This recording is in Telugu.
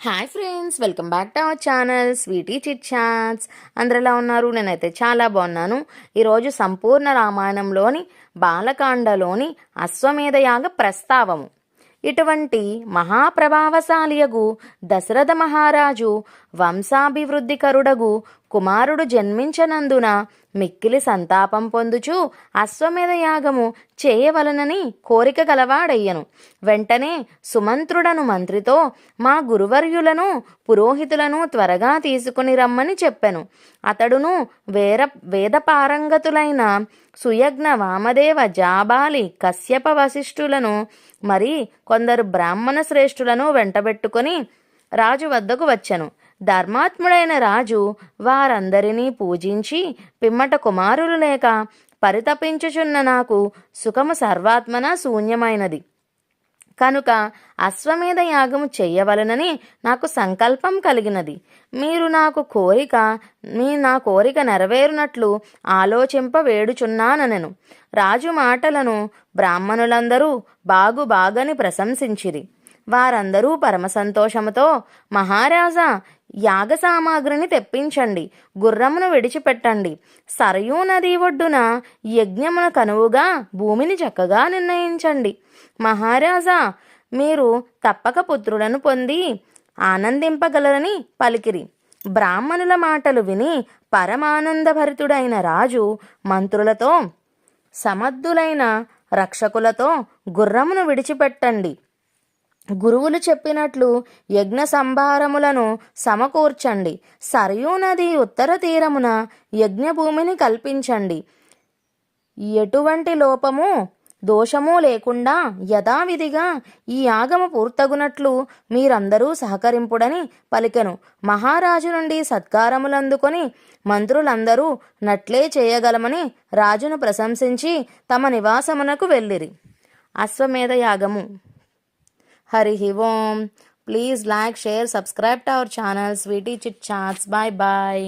Hi friends welcome back to our channel sweety chit chats. అందరు ఎలా ఉన్నారు? నేనైతే చాలా బాగున్నాను. ఈరోజు సంపూర్ణ రామాయణంలోని బాలకాండలోని అశ్వమేధయాగ ప్రస్తావము. ఇటువంటి మహాప్రభావశాలియగు దశరథ మహారాజు వంశాభివృద్ధికరుడగు కుమారుడు జన్మించనందున మిక్కిలి సంతాపం పొందుచు అశ్వమేధ యాగము చేయవలనని కోరిక గలవాడయ్యను. వెంటనే సుమంత్రుడను మంత్రితో మా గురువర్యులను పురోహితులను త్వరగా తీసుకుని రమ్మని చెప్పెను. అతడును వేర వేదపారంగతులైన సుయజ్ఞ వామదేవ జాబాలి కశ్యప వశిష్ఠులను మరి కొందరు బ్రాహ్మణ శ్రేష్ఠులను వెంటబెట్టుకొని రాజు వద్దకు వచ్చెను. ధర్మాత్ముడైన రాజు వారందరినీ పూజించి పిమ్మట కుమారులు లేక పరితపించుచున్న నాకు సుఖము సర్వాత్మన శూన్యమైనది. కనుక అశ్వమేధ యాగము చెయ్యవలనని నాకు సంకల్పం కలిగినది. మీరు నాకు కోరిక మీ నా కోరిక నెరవేరునట్లు ఆలోచింప వేడుచున్నాననెను. రాజు మాటలను బ్రాహ్మణులందరూ బాగు బాగని ప్రశంసించిరి. వారందరూ పరమసంతోషముతో మహారాజా యాగ సామాగ్రిని తెప్పించండి గుర్రమును విడిచిపెట్టండి. సరయూ నది ఒడ్డున యజ్ఞమున కనువుగా భూమిని చక్కగా నిర్ణయించండి. మహారాజా మీరు తప్పక పుత్రులను పొంది ఆనందింపగలరని పలికిరి. బ్రాహ్మణుల మాటలు విని పరమానందభరితుడైన రాజు మంత్రులతో సమర్థులైన రక్షకులతో గుర్రమును విడిచిపెట్టండి. గురువులు చెప్పినట్లు యజ్ఞ సంభారములను సమకూర్చండి. సరయూ నది ఉత్తర తీరమున యజ్ఞభూమిని కల్పించండి. ఎటువంటి లోపము దోషము లేకుండా యథావిధిగా ఈ యాగము పూర్తగునట్లు మీరందరూ సహకరింపుడని పలికెను. మహారాజు నుండి సత్కారములందుకొని మంత్రులందరూ నట్లే చేయగలమని రాజును ప్రశంసించి తమ నివాసమునకు వెళ్ళిరి. అశ్వమేధ యాగము. Hari Om please like share subscribe to our channel sweety chit chats bye bye